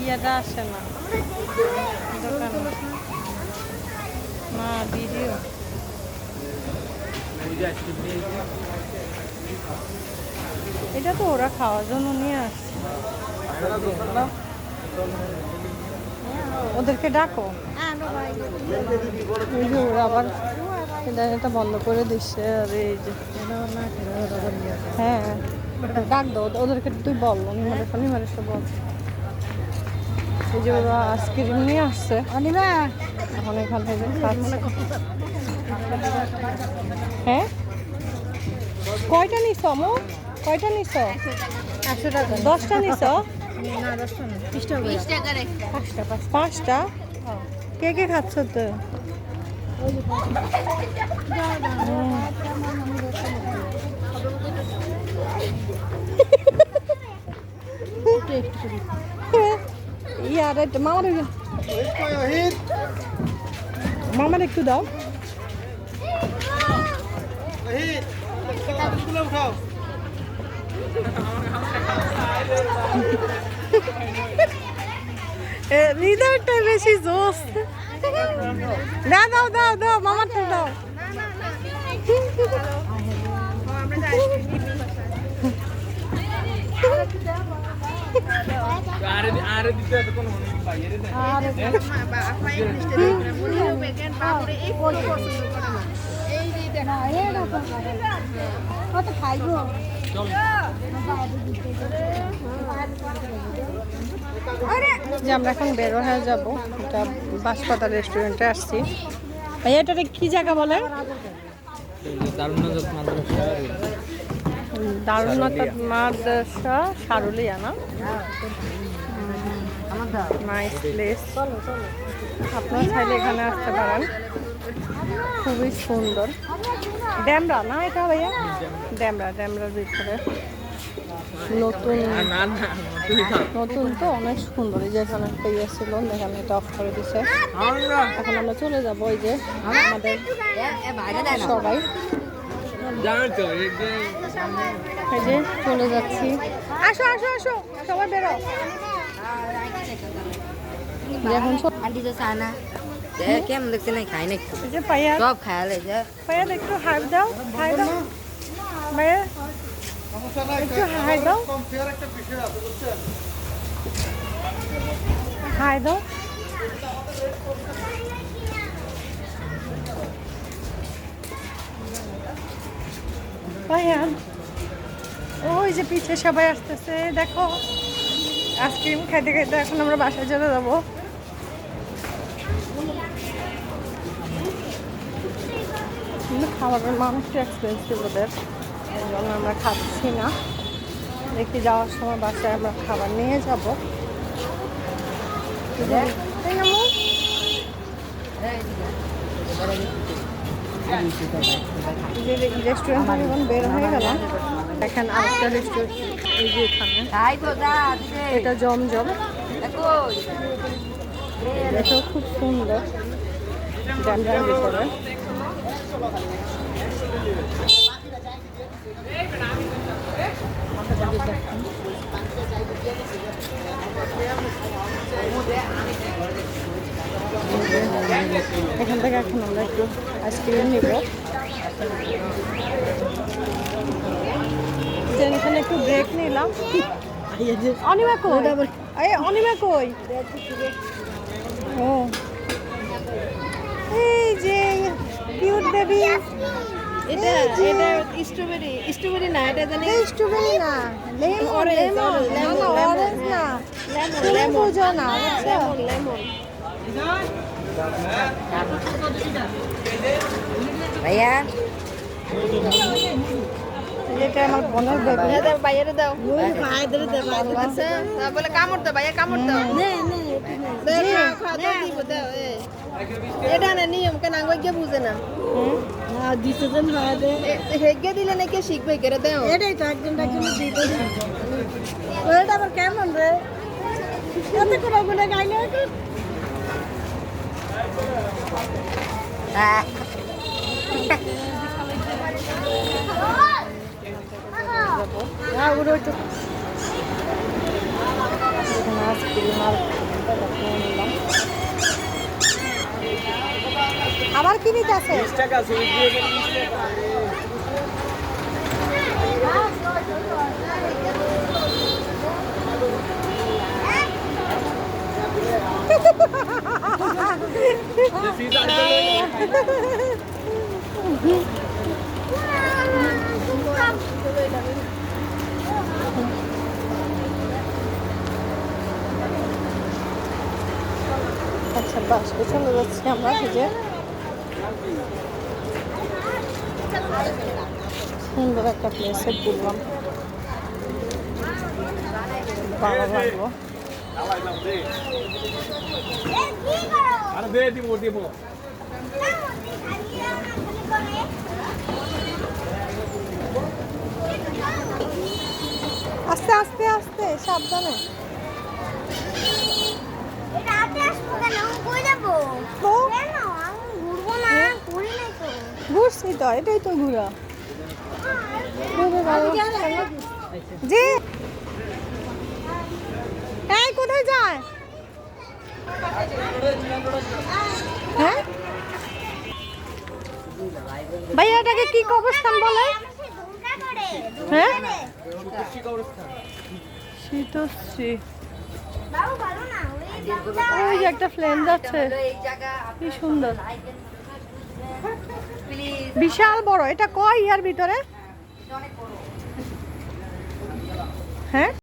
ইয়েটা আসে না। দোকানে। না ভিডিও। এটা তো ওরা খাওয়ার জন্য নিয়ে আসছে। ওদেরকে ডাকো। ওরা আবার এটা এটা বন্ধ করে দিচ্ছে আর এই যে হ্যাঁ ডাক দাও ওদের- ওদেরকে তুই বল নিমারে নিমারে সব বল। এই যে ওরা আইসক্রিম নিয়ে আসছে। অনিমা! এখন এখান থেকে খাচ্ছে হ্যাঁ? কয়টা নিছ মো? কয়টা নিছ? একশো টাকা। দশটা নিছ? পাঁচটা পাঁচ পাঁচটা? কে কে খাচ্ছ তো? ইয়ার এটা মামার মামার একটু দাও হৃদয়টা বেশি জোস দাও দাও দাও দাও মামারটা দাও কত খাইবো যে আমরা এখন বের হয়ে যাব এটা বাঁশপাতা রেস্টুরেন্টে আসছি। ভাইয়া এটা কি জায়গা বলে? দারুণতা মাদ্রাসা। সারুলিয়া না? নাইস প্লেস আপনারা চাইলে এখানে আসতে পারেন। খুবই সুন্দর। ড্যামরা না এটা ভাইয়া? ড্যামরা ড্যামরার ভিতরে। নতুন নতুন তো অনেক সুন্দর। এই যে এখানে একটা ইয়ে ছিল এখানে এটা অফ করে দিছে। এখন আমরা চলে যাব ওই যে আমাদের সবাই। এই যে চলে যাচ্ছি। আসো আসো আসো সবাই বেরো। এখন আন্টি তো চায় না। কেমন দেখছে না খাই না একটু সব খায়ালে যে। একটু হাই দাও হাই দাও। ভাইয়া একটু হাই দাও। হাই দাও। ওই যে পিছে সবাই আসতেছে দেখো। আইসক্রিম খাইতে খাইতে এখন আমরা বাসায় চলে যাব। কিন্তু খাবারের মান একটু এক্সপেন্সিভ ওদের। এই জন্য আমরা খাচ্ছি না। দেখি যাওয়ার সময় বাসায় আমরা খাবার নিয়ে যাব। রেস্টুরেন্ট থেকে যখন বের হয়ে গেলাম এখানে আরেকটা রেস্টুরেন্ট এই যে এখানে। এটা জমজম। দেখো। এটাও খুব সুন্দর। ড্যামড্যাম ভিতরে। এখান থেকে এখন আমরা একটু আইসক্রিম নিব। যে এখানে একটু ব্রেক নিলাম। অনিমা কই? এই অনিমা কই? ও। এই যে কিউট বেবি এটা এটা স্ট্রবেরি স্ট্রবেরি না এটা জানি স্ট্রবেরি না। লেমন লেমন না না অরেঞ্জ না। তুমি lemon. বুঝো না বুঝছ? লেমন ভাইয়া। এটা আমার বোনের বেবি ভাইয়া দাও ভাইয়ারে দাও। ভাইয়ারে দাও বলে কামড় দাও ভাইয়া কামড় দাও। নে নে দাও খা দাও দিব দাও এটা না নিয়ম কেন গিয়ে বুঝে না। হ্যাঁ দিছেন হয় হেগে দিলে নাকি শিখবে করে দাও। এটাই তো একজন একজন দিতে ওটা আবার কেমন রে? এত করে গুনে গাইলে এখন হ্যাঁ। ওগুলো একটু এখানে আইসক্রিম আর দেখে নিলাম। আবার কি নিতে আছে আচ্ছা বাস পেছনে যাচ্ছি আমরা এই যে। সুন্দর একটা প্লেসে ঘুরলাম। ভালো লাগল। আরে দিব দিব। আস্তে আস্তে আস্তে সাবধানে রাতে আসব কেন কই যাব তো কেন আমি ঘুরবো না ঘুরি নাই তো ঘুরছি তো, এটাই তো ঘুরা। জি এই, কোথায় যায়? হ্যাঁ? ভাইয়া, এটাকে কি কবরস্থান বলে? হ্যাঁ? শীতশ্রী। ওই যে একটা প্লেন যাচ্ছে। কি সুন্দর। বিশাল বড় এটা কয় ইয়ার ভিতরে? হ্যাঁ?